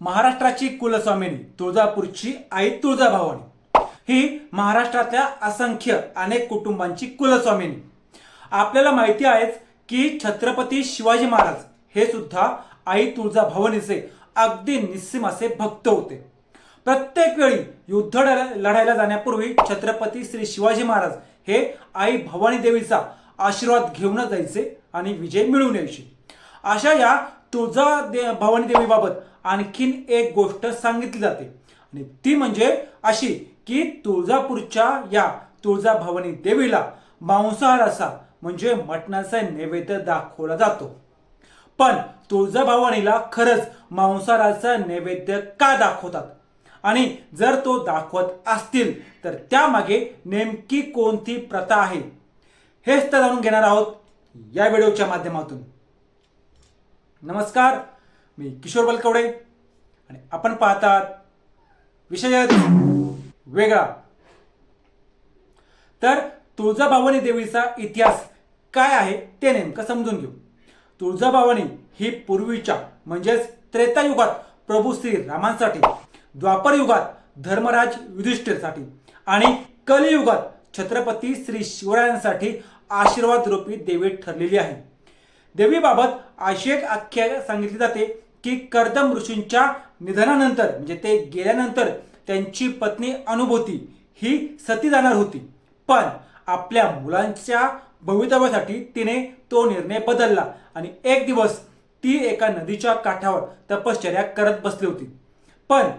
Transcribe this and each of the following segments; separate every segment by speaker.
Speaker 1: महाराष्ट्राची कुलस्वामिनी तुळजापूरची आई तुळजाभवानी. ही महाराष्ट्रातल्या असंख्य अनेक कुटुंबांची कुलस्वामिनी. आपल्याला माहिती आहेच की छत्रपती शिवाजी महाराज हे सुद्धा आई तुळजाभवानीचे अगदी निस्सीम असे भक्त होते. प्रत्येक वेळी युद्ध लढायला जाण्यापूर्वी छत्रपती श्री शिवाजी महाराज हे आई भवानी देवीचा आशीर्वाद घेऊनच जायचे आणि विजय मिळवून यायचे. अशा या तुळजा दे भवानी देवीबाबत आणखीन एक गोष्ट सांगितली जाते. आणि ती म्हणजे अशी की तुळजापूरच्या या तुळजा भवानी देवीला मांसाहार असा म्हणजे मटणाचा नैवेद्य दाखवला जातो. पण तुळजाभवानीला खरंच मांसाहाराचा नैवेद्य का दाखवतात? आणि जर तो दाखवत असतील तर त्यामागे नेमकी कोणती प्रथा आहे? हेच तर जाणून घेणार आहोत या व्हिडिओच्या माध्यमातून. नमस्कार मी किशोर बलकवडे आणि आपण पाहतात विषय वेगळा. तर तुळजाभवानी देवीचा इतिहास काय आहे ते नेमकं समजून घेऊ. तुळजाभवानी ही पूर्वीच्या म्हणजेच त्रेतायुगात प्रभू श्री रामांसाठी द्वापर युगात धर्मराज युधिष्ठिरसाठी आणि कलियुगात छत्रपती श्री शिवरायांसाठी आशीर्वाद रूपी देवी ठरलेली आहे. देवीबाबत अशी एक आख्या सांगितली जाते की कर्दम ऋषींच्या निधनानंतर म्हणजे ते गेल्यानंतर त्यांची पत्नी अनुभूती ही सती जाणार होती. पण आपल्या मुलांच्या भवितव्यासाठी तिने तो निर्णय बदलला आणि एक दिवस ती एका नदीच्या काठावर तपश्चर्या करत बसली होती. पण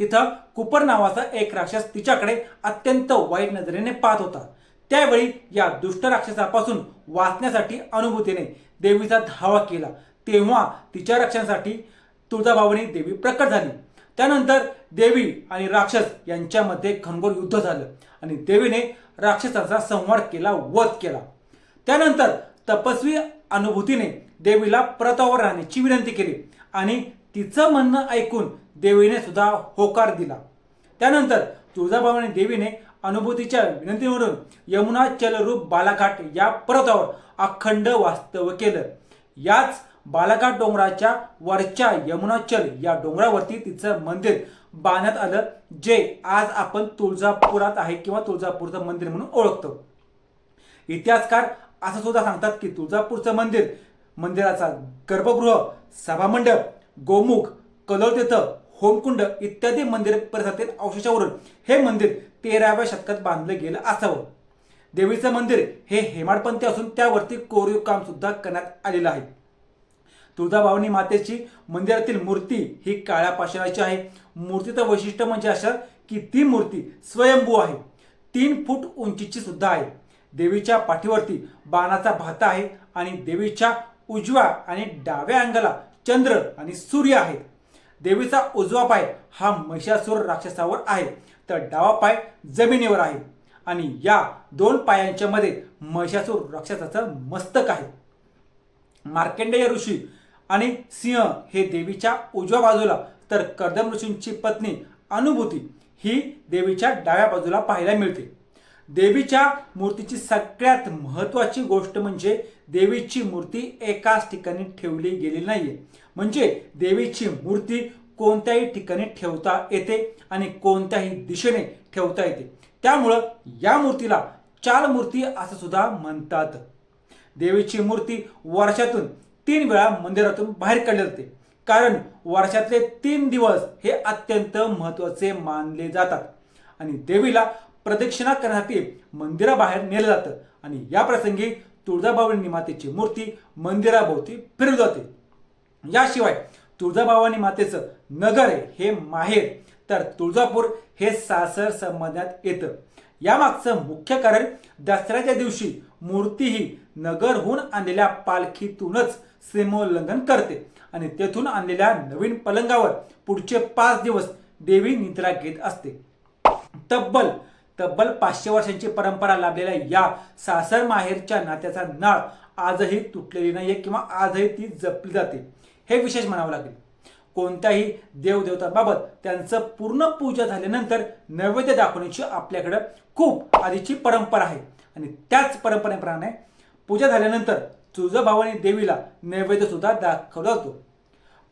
Speaker 1: तिथं कुपर नावाचा एक राक्षस तिच्याकडे अत्यंत वाईट नजरेने पाहत होता. त्यावेळी या दुष्ट राक्षसापासून वाचण्यासाठी अनुभूतीने देवीचा धावा केला. तेव्हा तिच्या रक्षणासाठी तुळजाभवानी देवी प्रकट झाली. त्यानंतर देवी आणि राक्षस यांच्यामध्ये घनघोर युद्ध झालं आणि देवीने राक्षसाचा संहार केला वध केला. त्यानंतर तपस्वी अनुभूतीने देवीला प्रतावर राहण्याची विनंती केली आणि तिचं म्हणणं ऐकून देवीने सुद्धा होकार दिला. त्यानंतर तुळजाभवानी देवीने अनुभूतीच्या विनंतीवरून यमुना चलरूप बालाघाट या पर्वतावर अखंड वास्तव्य केलं. याच बालाघाट डोंगराच्या वरच्या यमुनाचल या डोंगरावरती तिचं मंदिर बांधण्यात आलं जे आज आपण तुळजापुरात आहे किंवा तुळजापूरचं मंदिर म्हणून ओळखतो. इतिहासकार असं सुद्धा सांगतात की तुळजापूरचं मंदिर मंदिराचा गर्भगृह सभामंडप गोमुख कलोलतीर्थ होमकुंड इत्यादी मंदिर परिसरातील अवशेषावरून हे मंदिर तेराव्या शतकात बांधलं गेलं असावं. देवीचं मंदिर हे हेमाडपंथी असून त्यावरती कोरीव काम सुद्धा करण्यात आलेलं आहे. तुळजाभवानी मातेची मंदिरातील मूर्ती ही काळ्या पाषाणाची आहे. मूर्तीचं वैशिष्ट्य म्हणजे असं की ती मूर्ती स्वयंभू आहे. तीन फूट उंचीची सुद्धा आहे. देवीच्या पाठीवरती बाणाचा भाता आहे आणि देवीच्या उजव्या आणि डाव्या अंगाला चंद्र आणि सूर्य आहेत देवीचा उजवा पाय हा महिषासूर राक्षसावर आहे तर डावा पाय जमिनीवर आहे. आणि या दोन पायांच्या मध्ये महिषासूर राक्षसाचं मस्तक आहे. मार्कंडेय ऋषी आणि सिंह हे देवीच्या उजव्या बाजूला तर कर्दम ऋषींची पत्नी अनुभूती ही देवीच्या डाव्या बाजूला पाहायला मिळते. देवीच्या मूर्तीची सगळ्यात महत्वाची गोष्ट म्हणजे देवीची मूर्ती एकाच ठिकाणी ठेवली गेलेली नाहीये. म्हणजे देवीची मूर्ती कोणत्याही ठिकाणी ठेवता येते आणि कोणत्याही दिशेने ठेवता येते. त्यामुळं या मूर्तीला चाल मूर्ती असं सुद्धा म्हणतात. देवीची मूर्ती वर्षातून तीन वेळा मंदिरातून बाहेर काढली जाते. कारण वर्षातले तीन दिवस हे अत्यंत महत्त्वाचे मानले जातात. आणि देवीला प्रदक्षिणा करण्यासाठी मंदिराबाहेर नेलं जातं. आणि या प्रसंगी तुळजाभवानी मातेची मूर्ती मंदिराभोवती फिरली जाते. याशिवाय तुळजाभवानी मातेचं नगर आहे हे माहेर. तर तुळजापूर हे सासर संबंधात येतं. यामागचं मुख्य कारण दसऱ्याच्या दिवशी मूर्ती ही नगरहून आणलेल्या पालखीतूनच सीमोल्लंघन करते आणि तेथून आणलेल्या नवीन पलंगावर पुढचे पाच दिवस देवी निद्रा घेत असते. तब्बल तब्बल पाचशे वर्षांची परंपरा लाभलेल्या या सासर माहेरच्या नात्याचा नाळ आजही तुटलेली नाहीये किंवा आजही ती जपली जाते. हे विशेष म्हणावं लागेल. कोणत्याही देवदेवताबाबत त्यांचं पूर्ण पूजा झाल्यानंतर नैवेद्य दाखवण्याची आपल्याकडं खूप आधीची परंपरा आहे. आणि त्याच परंपरेप्रमाणे पूजा झाल्यानंतर तुळजाभवानी देवीला नैवेद्य सुद्धा दाखवला जातो.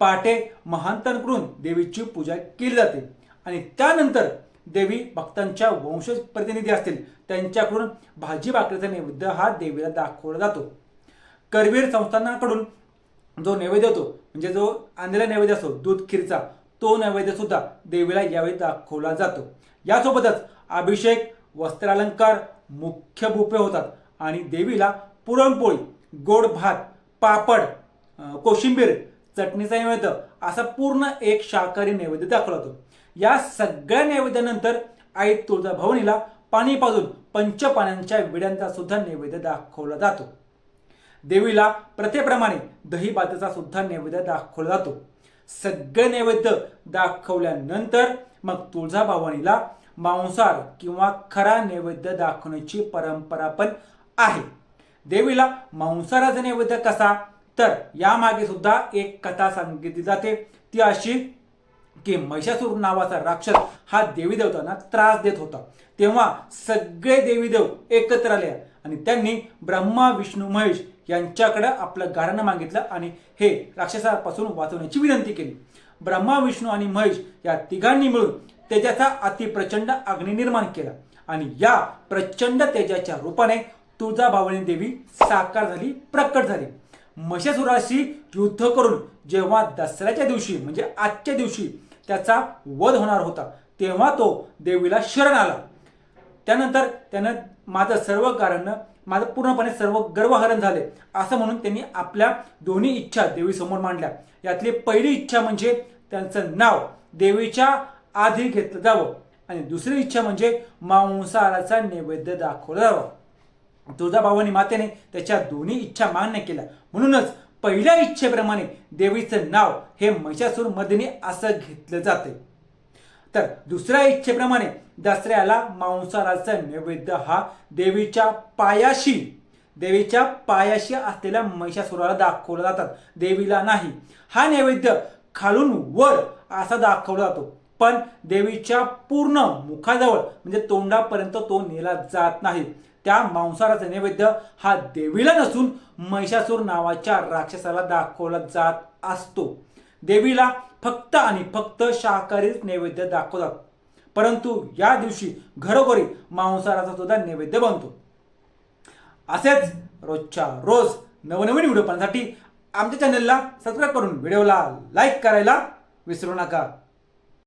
Speaker 1: पहाटे महांतांकडून देवीची पूजा केली जाते. आणि त्यानंतर देवी भक्तांच्या वंशज प्रतिनिधी असतील त्यांच्याकडून भाजी भाकरीचा नैवेद्य हा देवीला दाखवला जातो. करवीर संस्थानाकडून जो नैवेद्य होतो म्हणजे जो आणलेला नैवेद्य असतो दूध खीरचा तो नैवेद्य सुद्धा देवीला यावेळी दाखवला जातो. यासोबतच अभिषेक वस्त्रालंकार मुख्य भूपे होतात आणि देवीला पुरणपोळी गोड भात पापड कोशिंबीर चटणीचा नैवेद्य असा पूर्ण एक शाकाहारी नैवेद्य दाखवला जातो. या सगळ्या नैवेद्यानंतर आई तुळजाभवनीला पाणी पाजून पंचपाण्यांच्या विड्यांचा सुद्धा नैवेद्य दाखवला जातो. देवीला प्रथेप्रमाणे दही सुद्धा नैवेद्य दाखवला जातो. सगळे नैवेद्य दाखवल्यानंतर मग तुळजाभवानीला मांसार किंवा खरा नैवेद्य दाखवण्याची परंपरा पण आहे. देवीला मांसाराचा नैवेद्य कसा? तर यामागे सुद्धा एक कथा सांगितली जाते. ती अशी की महिषासूर नावाचा राक्षस हा देवी देवतांना त्रास देत होता. तेव्हा सगळे देवी देव एकत्र आले आणि त्यांनी ब्रह्मा विष्णू महेश यांच्याकडं आपलं गारणं मागितलं आणि हे राक्षसापासून वाचवण्याची विनंती केली. ब्रह्मा विष्णू आणि महेश या तिघांनी मिळून तेजाचा अतिप्रचंड अग्नी निर्माण केला आणि या प्रचंड तेजाच्या रूपाने तुळजाभावणी देवी साकार झाली प्रकट झाली. महिषासुराशी युद्ध करून जेव्हा दसऱ्याच्या दिवशी म्हणजे आजच्या दिवशी त्याचा वध होणार होता तेव्हा तो देवीला शरण आला. त्यानंतर त्यानं माझं सर्व कारण माझं पूर्णपणे सर्व गर्वहरण झाले. असं म्हणून त्यांनी आपल्या दोन्ही इच्छा देवीसमोर मांडल्या. यातली पहिली इच्छा म्हणजे त्यांचं नाव देवीच्या आधी घेतलं जावं. आणि दुसरी इच्छा म्हणजे मांसाहाराचा नैवेद्य दाखवला जावा. तुळजाबाबांनी मातेने त्याच्या दोन्ही इच्छा मान्य केल्या. म्हणूनच पहिल्या इच्छेप्रमाणे देवीचं नाव हे महिषासूर मदिनी असं घेतलं जाते. तर दुसऱ्या इच्छेप्रमाणे दसऱ्याला मांसाहाराचा नैवेद्य हा देवीच्या पायाशी देवीच्या पायाशी असलेल्या महिषासुराला दाखवला जातात. देवीला नाही हा नैवेद्य खालून वर असा दाखवला जातो. पण देवीच्या पूर्ण मुखाजवळ म्हणजे तोंडापर्यंत तो नेला जात नाही. त्या मांसाहाराचा नैवेद्य हा देवीला नसून महिषासूर नावाच्या राक्षसाला दाखवला जात असतो. देवीला फक्त आणि फक्त शाकाहारीच नैवेद्य दाखवतात. परंतु या दिवशी घरोघरी मांसाहाराचा सुद्धा नैवेद्य बनतो. असेच रोजच्या रोज नवनवीन व्हिडिओ पाहण्यासाठी आमच्या चॅनलला सबस्क्राईब करून व्हिडिओला लाईक करायला विसरू नका.